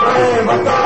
ਜਕੜਾ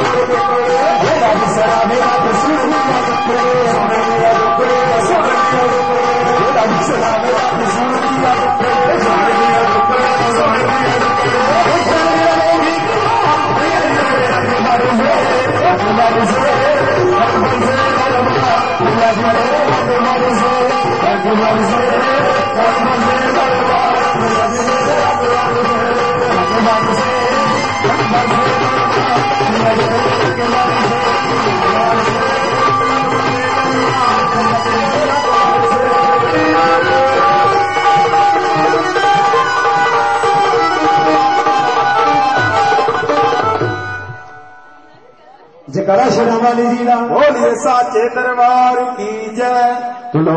ਸ਼ਰਾਂ ਵਾਲੀ ਜੀ ਦਾ ਬੋਲੀਏ ਸਾਚੇ ਦਰਬਾਰ ਕੀ ਜੈ। ਚਲੋ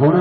ਹੁਣ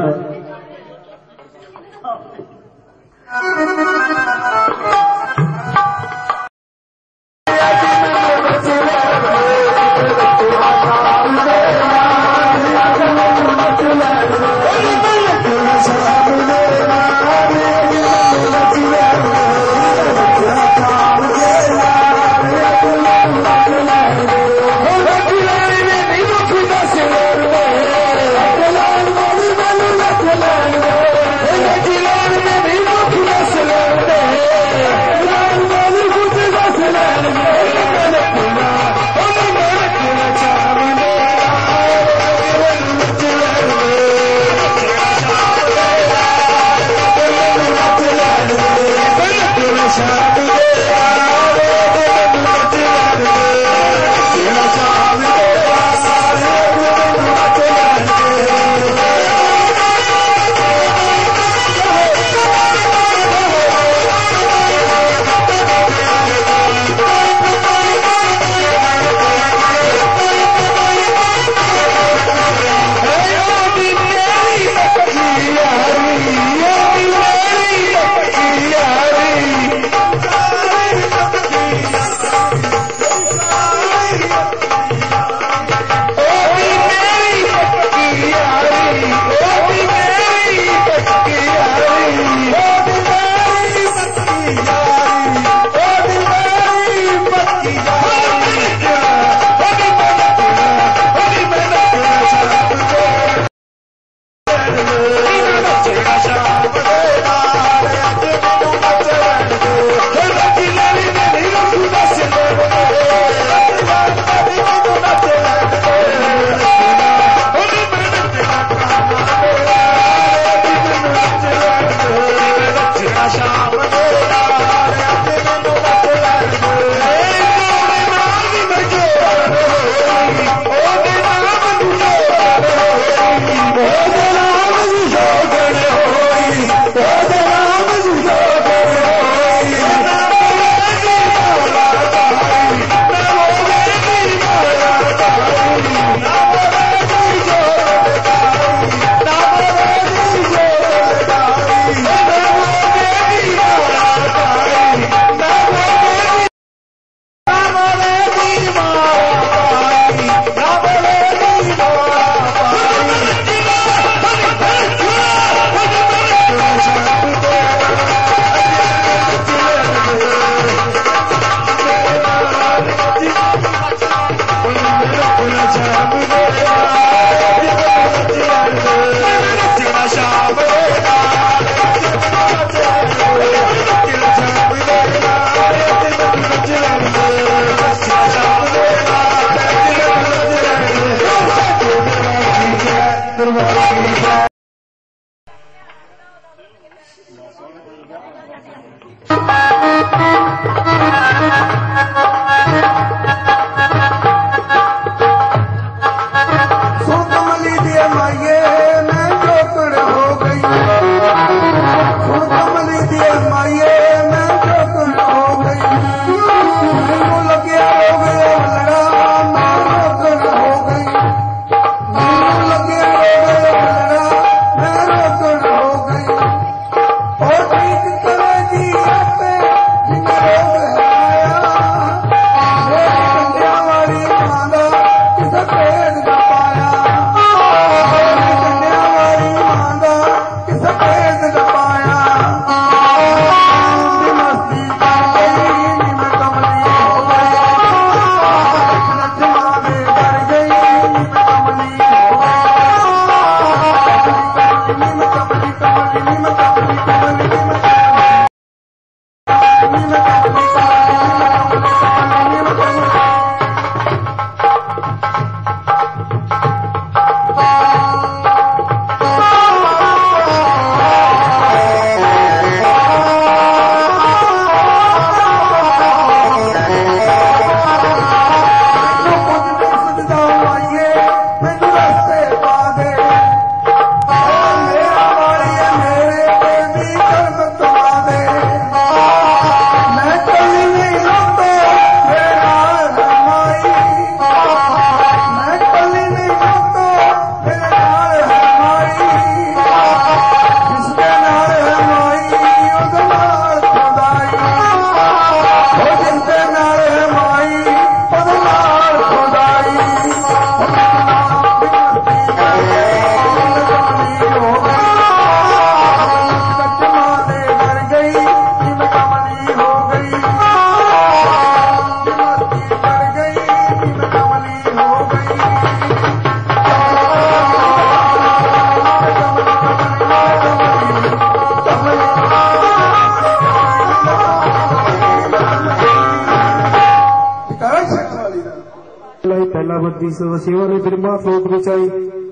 ਪਹਿਲਾ ਸੋ ਸੇਵਾ ਨੇ ਫਿਰ ਮਾਤ ਲੋਕ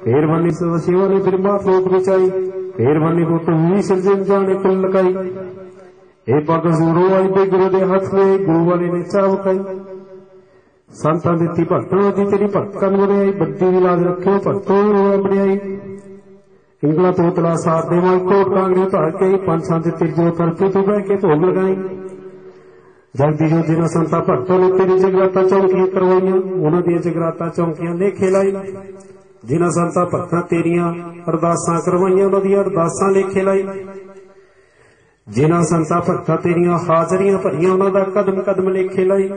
ਫੇਰ ਬੰਨੀ ਸੋ ਸੇਵਾ ਨੇ ਫਿਰ ਮਾਤ ਲੋਕ ਫੇਰ ਬੰਨੀ ਕੋ ਤੂੰ ਹੀ ਜਾਣੇ ਕੁੱਲ ਲਗਾਈ ਇਹ ਪਗ ਜ਼ੂਰੋ ਆਈ ਤੇ ਗੁਰੂ ਦੇ ਹੱਥ ਨੇ ਗੁਰੂ ਵਾਲੇ ਨੇ ਚਾਹ ਕਾਈ ਸੰਤਾਂ ਦਿੱਤੀ ਭਗਤਾਂ ਦੀ ਤੇਰੀ ਭਗਤਾਂ ਨੂੰ ਬਣਾਈ, ਬੱਦੀ ਦੀ ਲਾਜ ਰੱਖਿਓ, ਭਗਤੋਂ ਨੂੰ ਬਣਾਈ। ਇੰਗਲਾ ਤੋਂ ਤਲਾ ਸਾਰ ਦੇਵਾਂ ਕੋਟ ਕਾਂਗਰੇ ਧਰ ਕੇ ਪੰਛਾਂ ਦੇ ਜੋ ਕਰਕੇ ਤੋਂ ਬਹਿ ਕੇ ਢੋਲ ਲਗਾਈ। ਜਗਦੀ ਜੋ ਜਿਨ੍ਹਾਂ ਸੰਤਾਂ ਭਗਤਾਂ ਨੇ ਤੇਰੀ ਜਗਰਾਤਾ ਚੌਂਕੀਆਂ ਕਰਵਾਈਆਂ, ਉਹਨਾਂ ਦੀਆਂ ਜਗਰਾਤਾ ਚੌਂਕੀਆਂ ਲੇਖੇ ਲਾਈ ਜਿਨ੍ਹਾਂ ਸੰਤਾਂ ਭਗਤਾਂ ਤੇਰੀਆਂ ਅਰਦਾਸਾਂ ਕਰਵਾਈਆਂ, ਉਹਨਾਂ ਦੀਆਂ ਅਰਦਾਸਾਂ ਲੇਖੇ ਲਾਈ ਜਿਨ੍ਹਾਂ ਸੰਤਾਂ ਭਗਤਾਂ ਤੇਰੀਆਂ ਹਾਜ਼ਰੀਆਂ ਭਰੀਆਂ, ਉਹਨਾਂ ਦਾ ਕਦਮ ਕਦਮ ਲੇਖੇ ਲਾਈ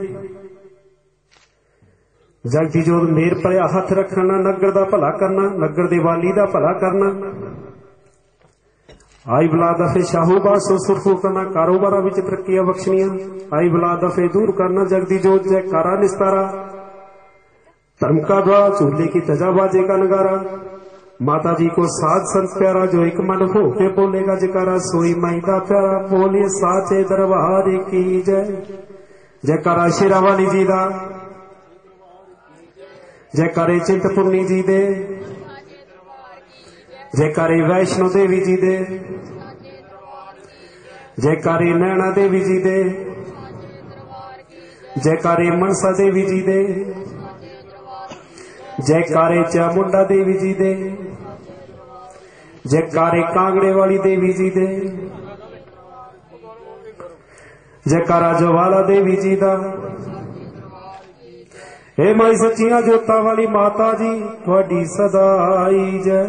ਜਗਦੀ ਜੋਤ ਮੇਰ ਭਰਿਆ ਹੱਥ ਰੱਖਣਾ, ਨਗਰ ਦਾ ਭਲਾ ਕਰਨਾ, ਨਗਰ ਦੇ ਵਾਲੀ ਦਾ ਭਲਾ ਕਰਨਾ। ਆਈ ਬਲਾਦ ਅਫੇ ਸ਼ਾਹੂਬਾ ਸੋ ਸੁਰਫੂ ਕਰਨਾ ਕਾਰੋਬਾਰਾਂ ਵਿੱਚ ਤਰੱਕੀਆਂ ਬਖਸ਼ਣੀਆਂ। ਆਈ ਬਲਾਦ ਅਫੇ ਦੂਰ ਕਰਨਾ ਜਗ ਦੀ ਜੋਤ, ਜੈ ਕਾਰਾ ਨਿਸਤਾਰਾ। ਧਰਮ ਕਾ ਦਵਾ, ਚੁੱਲੇ ਕੀ ਤਜਾਬਾਜੇ ਕਾ ਨਗਾਰਾ। ਮਾਤਾ ਜੀ ਕੋ ਸਾਧ ਸੰਤ ਪਿਆਰਾ, ਜੋ ਇੱਕ ਮਨ ਹੋ ਕੇ ਬੋਲੇਗਾ ਜਕਾਰਾ, ਸੋਈ ਮਾਈ ਦਾ ਪਿਆਰਾ ਬੋਲੇ ਸਾਚੇ ਦਰਬਾਰ ਕੀ ਜੈ। ਜੈਕਾਰਾ ਸ਼ਿਰਾਵਾਲੀ ਜੀ ਦਾ। ਜੈ ਜੈਕਾਰੇ ਚਿੰਤਪੁਰਨੀ ਜੀ ਦੇ। ਜੈਕਾਰੇ ਵੈਸ਼ਨੋ ਦੇਵੀ ਜੀ ਦੇ। ਜੈਕਾਰੇ ਨੈਣਾ ਦੇਵੀ ਜੀ ਦੇ। ਜੈਕਾਰੇ ਮਨਸਾ ਦੇਵੀ ਜੀ ਦੇ। ਜੈਕਾਰੇ ਚਾਮੁੰਡਾ ਦੇਵੀ ਜੀ ਦੇ। ਜੈਕਾਰੇ ਕਾਂਗੜੇ ਵਾਲੀ ਦੇਵੀ ਜੀ ਦੇ। ਜੈਕਾਰਾ ਜਵਾਲਾ ਦੇਵੀ ਜੀ ਦਾ। ਏ ਮਾਈ ਸੱਚੀਆਂ ਜੋਤਾਂ ਵਾਲੀ ਮਾਤਾ ਜੀ, ਤੁਹਾਡੀ ਸਦਾਈ ਜੈ।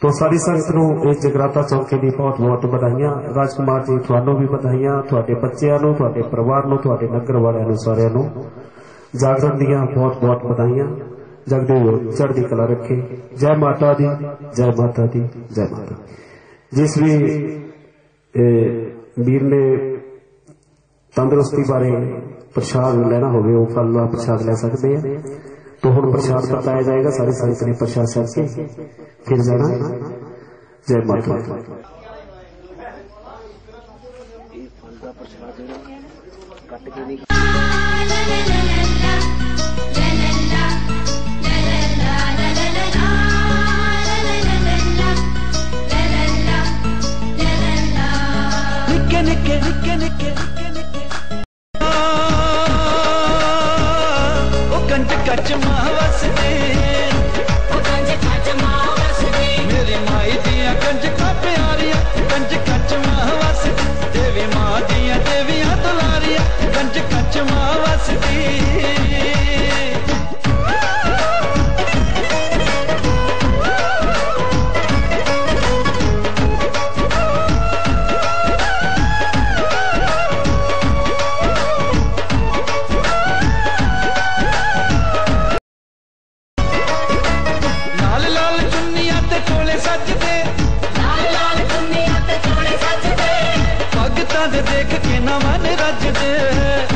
ਤੋ ਸਾਰੀ ਸੰਗਤ ਨੂੰ ਇਸ ਜਗਰਾਤਾ ਚੌਕੇ ਦੀ ਬਹੁਤ ਬਹੁਤ ਵਧਾਈਆਂ। ਰਾਜਕੁਮਾਰ ਜੀ ਤੁਹਾਨੂੰ ਵੀ ਵਧਾਈਆਂ, ਤੁਹਾਡੇ ਬੱਚਿਆਂ ਨੂੰ, ਤੁਹਾਡੇ ਪਰਿਵਾਰ ਨੂੰ, ਤੁਹਾਡੇ ਨਗਰ ਵਾਲਿਆਂ ਨੂੰ, ਸਾਰਿਆਂ ਨੂੰ। ਜਾਗਰਣ ਦੀਆਂ ਬਹੁਤ ਬਹੁਤ ਵਧਾਈਆਂ। ਜਗਦੇਵ ਚੜ੍ਹਦੀ ਕਲਾ ਰੱਖੇ। ਜੈ ਮਾਤਾ ਦੀ, ਜੈ ਮਾਤਾ ਦੀ, ਜੈ ਮਾਤਾ ਜਿਸ ਵੀ ਵੀਰ ਨੇ ਤੰਦਰੁਸਤੀ ਬਾਰੇ ਪ੍ਰਸ਼ਾਦ ਲੈਣਾ ਹੋਵੇ, ਉਹ ਫਲ ਦਾ ਪ੍ਰਸ਼ਾਦ ਲੈ ਸਕਦੇ ਆ। तो ਹੁਣ ਪ੍ਰਸ਼ਾਦ ਬਤਾਇਆ ਜਾਏਗਾ ਸਾਰੀ ਸੰਗਤ ਨੇ ਪ੍ਰਸ਼ਾਦ ਛਕ ਕੇ ਫਿਰ ਜਾਣਾ ਜੈ ਮਾਤਾ ਦੀ ਨਿੱਕੇ ਕੱਚ ਮਾਂ ਵਸਦੀ ਦੇ ਦੇਖ ਕੇ ਨਾ ਮਨ ਰੱਜਦੇ।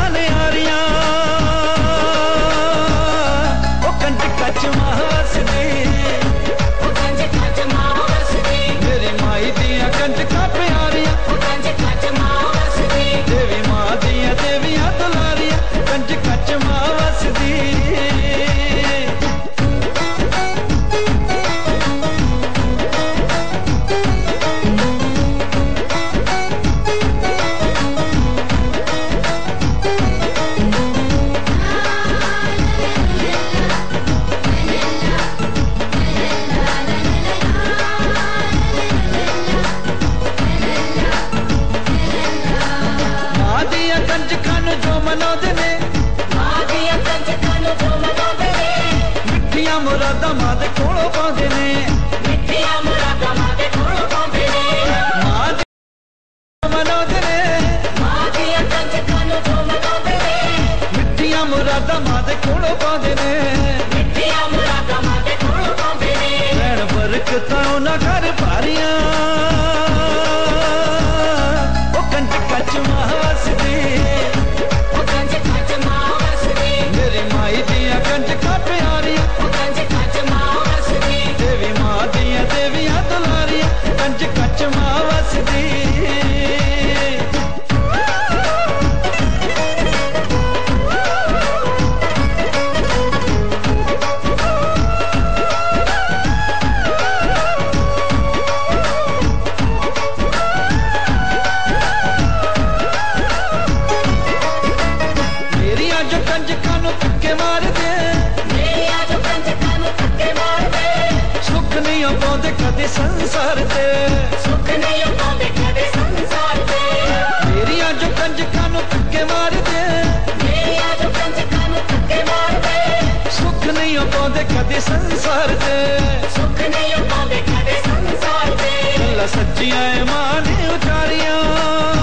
ਸੰਸਾਰ ਤੇ। ਸੁੱਖ ਨਹੀਂ ਆਉਂਦਾ ਕਦੇ ਸੰਸਾਰ ਤੇ। ਅੱਲਾ ਸੱਚੀਆਂ ਮਾਂ ਉਚਾਰੀਆਂ।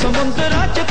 ਸਮੁੰਦਰਾਂ 'ਚ